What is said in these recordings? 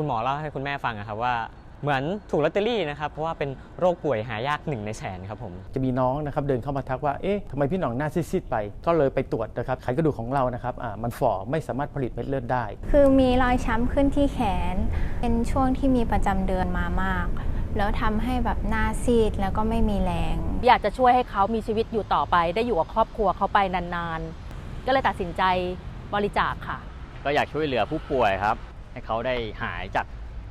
คุณหมอเล่าให้คุณแม่ฟังอะครับว่าเหมือนถูกลอตเตอรี่นะครับเพราะว่าเป็นโรคป่วยหายากหนึ่งในแสนครับผมจะมีน้องนะครับเดินเข้ามาทักว่าเอ๊ะทำไมพี่หน่องหน้าซีดๆไป ก็เลยไปตรวจนะครับไขกระดูกของเรานะครับอ่ามันฝ่อไม่สามารถผลิตเม็ดเลือดได้ คือมีรอยช้ำขึ้นที่แขน เป็นช่วงที่มีประจำเดือนมามาก แล้วทำให้แบบหน้าซีดแล้วก็ไม่มีแรง อยากจะช่วยให้เขามีชีวิตอยู่ต่อไป ได้อยู่กับครอบครัวเขาไปนานๆ ก็เลยตัดสินใจบริจาคค่ะ ก็อยากช่วยเหลือผู้ป่วยครับ ให้เขาได้หายจาก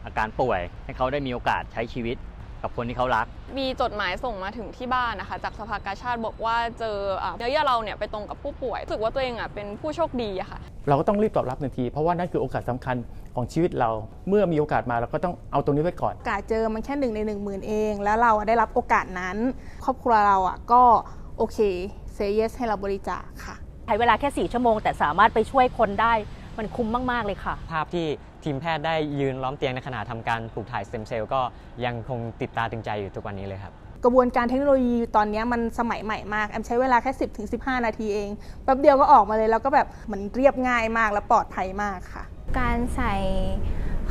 อาการป่วย ให้เขาได้มีโอกาสใช้ชีวิตกับคนที่เขารัก มีจดหมายส่งมาถึงที่บ้านนะคะ จากสภากาชาติบอกว่าเจออะเนื้อเยื่อเราเนี่ยไปตรงกับผู้ป่วยรู้สึกว่าตัวเองอะเป็นผู้โชคดีอะค่ะ เราก็ต้องรีบตอบรับทันที เพราะว่านั่นคือโอกาสสำคัญของชีวิตเรา เมื่อมีโอกาสมาเราก็ต้องเอาตรงนี้ไว้ก่อนโอกาสเจอมันแค่หนึ่งในหนึ่งหมื่นเอง แล้วเราอะได้รับโอกาสนั้น ครอบครัวเราอะก็โอเคเซเยสให้เราบริจาคค่ะใช้เวลาแค่ 4 ชั่วโมง แต่สามารถไปช่วยคนได้ มันคุ้มมาก ๆ เลยค่ะ ภาพที่ทีมแพทย์ได้ยืนล้อมเตียงในขณะทำการปลูกถ่ายสเต็มเซลล์ก็ยังคงติดตาตึงใจอยู่ทุกวันนี้เลยครับกระบวนการเทคโนโลยีตอนเนี้ยมันสมัยใหม่มาก แอมใช้เวลาแค่ 10ถึง15 นาทีเองแป๊บเดียวก็ออกมาเลยแล้วก็แบบเหมือนเรียบง่ายมากและปลอดภัยมากค่ะ การใส่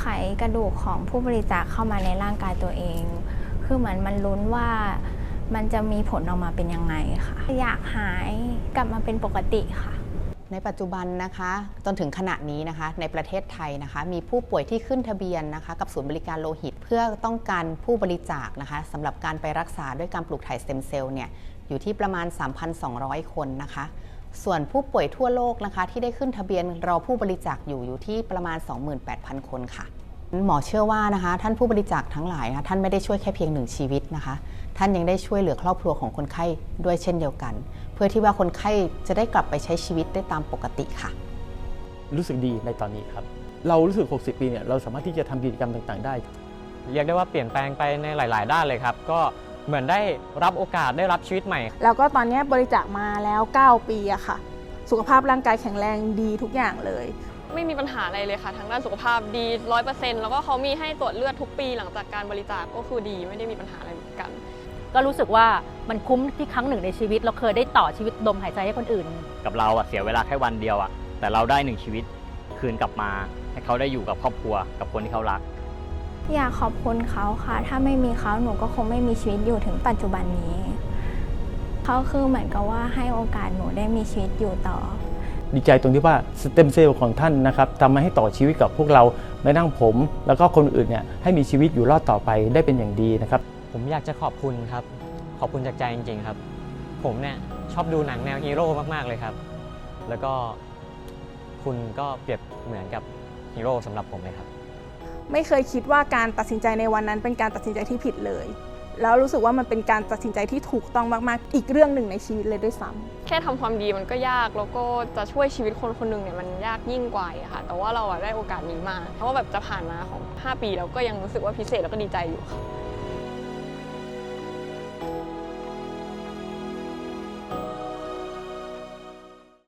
ไขกระดูกของผู้บริจาคเข้ามาในร่างกายตัวเอง คือเหมือนมันลุ้นว่ามันจะมีผลออกมาเป็นยังไงค่ะ อยากหายกลับมาเป็นปกติค่ะ ในปัจจุบันนะคะจนถึงขณะนี้นะคะ ในประเทศไทยนะคะ มีผู้ป่วยที่ขึ้นทะเบียนนะคะ กับศูนย์บริการโลหิต เพื่อต้องการผู้บริจาคนะคะสำหรับการไปรักษาด้วยการปลูกถ่ายสเต็มเซลล์เนี่ยอยู่ที่ประมาณ 3,200 คนนะคะ ส่วนผู้ป่วยทั่วโลกนะคะที่ได้ขึ้นทะเบียนรอผู้บริจาคอยู่อยู่ที่ประมาณ 28,000 คนค่ะหมอเชื่อว่านะคะ ท่านผู้บริจาคทั้งหลายนะท่านไม่ได้ช่วยแค่เพียงหนึ่งชีวิตนะคะ ท่านยังได้ช่วยเหลือครอบครัวของคนไข้ด้วยเช่นเดียวกัน พื่อที่ว่าคนไข้จะได้กลับไปใช้ชีวิตได้ตามปกติค่ะ รู้สึกดีในตอนนี้ครับ เรารู้สึก 60 ปีเนี่ยเราสามารถที่จะทำกิจกรรมต่าง ๆ ได้ เรียกได้ว่าเปลี่ยนแปลงไปในหลาย ๆ ด้านเลยครับ ก็เหมือนได้รับโอกาสได้รับชีวิตใหม่ แล้วก็ตอนเนี้ยบริจาคมาแล้ว 9 ปีอะค่ะ สุขภาพร่างกายแข็งแรงดีทุกอย่างเลย ไม่มีปัญหาอะไรเลยค่ะ ทางด้านสุขภาพดีร้อยเปอร์เซ็นต์แล้วก็เขามีให้ตรวจเลือดทุกปีหลังจากการบริจาคก็คือดีไม่ได้มีปัญหาอะไรเหมือนกัน ก็รู้สึกว่ามันคุ้มที่ครั้งหนึ่งในชีวิต เราเคยได้ต่อชีวิตดมหายใจให้คนอื่น กับเราอะเสียเวลาแค่วันเดียวอะแต่เราได้หนึ่งชีวิตคืนกลับมา ให้เขาได้อยู่กับครอบครัวกับคนที่เขารัก อยากขอบคุณเขาค่ะ ถ้าไม่มีเขาหนูก็คงไม่มีชีวิตอยู่ถึงปัจจุบันนี้ เขาคือเหมือนกับว่าให้โอกาสหนูได้มีชีวิตอยู่ต่อ ดีใจตรงที่ว่าสเต็มเซลล์ของท่านนะครับทำให้ต่อชีวิตกับพวกเราแม้นั่งผม แล้วก็คนอื่นเนี่ยให้มีชีวิตอยู่รอดต่อไปได้เป็นอย่างดีนะครับ ผมอยากจะขอบคุณครับ ขอบคุณจากใจจริง ๆ ครับ ผมเนี่ยชอบดูหนังแนวฮีโร่มากๆเลยครับ แล้วก็คุณก็เปรียบเหมือนกับฮีโร่สำหรับผมเลยครับ ไม่เคยคิดว่าการตัดสินใจในวันนั้นเป็นการตัดสินใจที่ผิดเลย แล้วรู้สึกว่ามันเป็นการตัดสินใจที่ถูกต้องมากๆ อีกเรื่องหนึ่งในชีวิตเลยด้วยซ้ำแค่ทำความดีมันก็ยากแล้วก็จะช่วยชีวิตคนคนหนึ่งเนี่ยมันยากยิ่งกว่าอะค่ะ แต่ว่าเราอะได้โอกาสนี้มาเพราะว่าแบบจะผ่านมาของ 5 ปีแล้วก็ยังรู้สึกว่าพิเศษแล้วก็ดีใจอยู่ค่ะ Bye.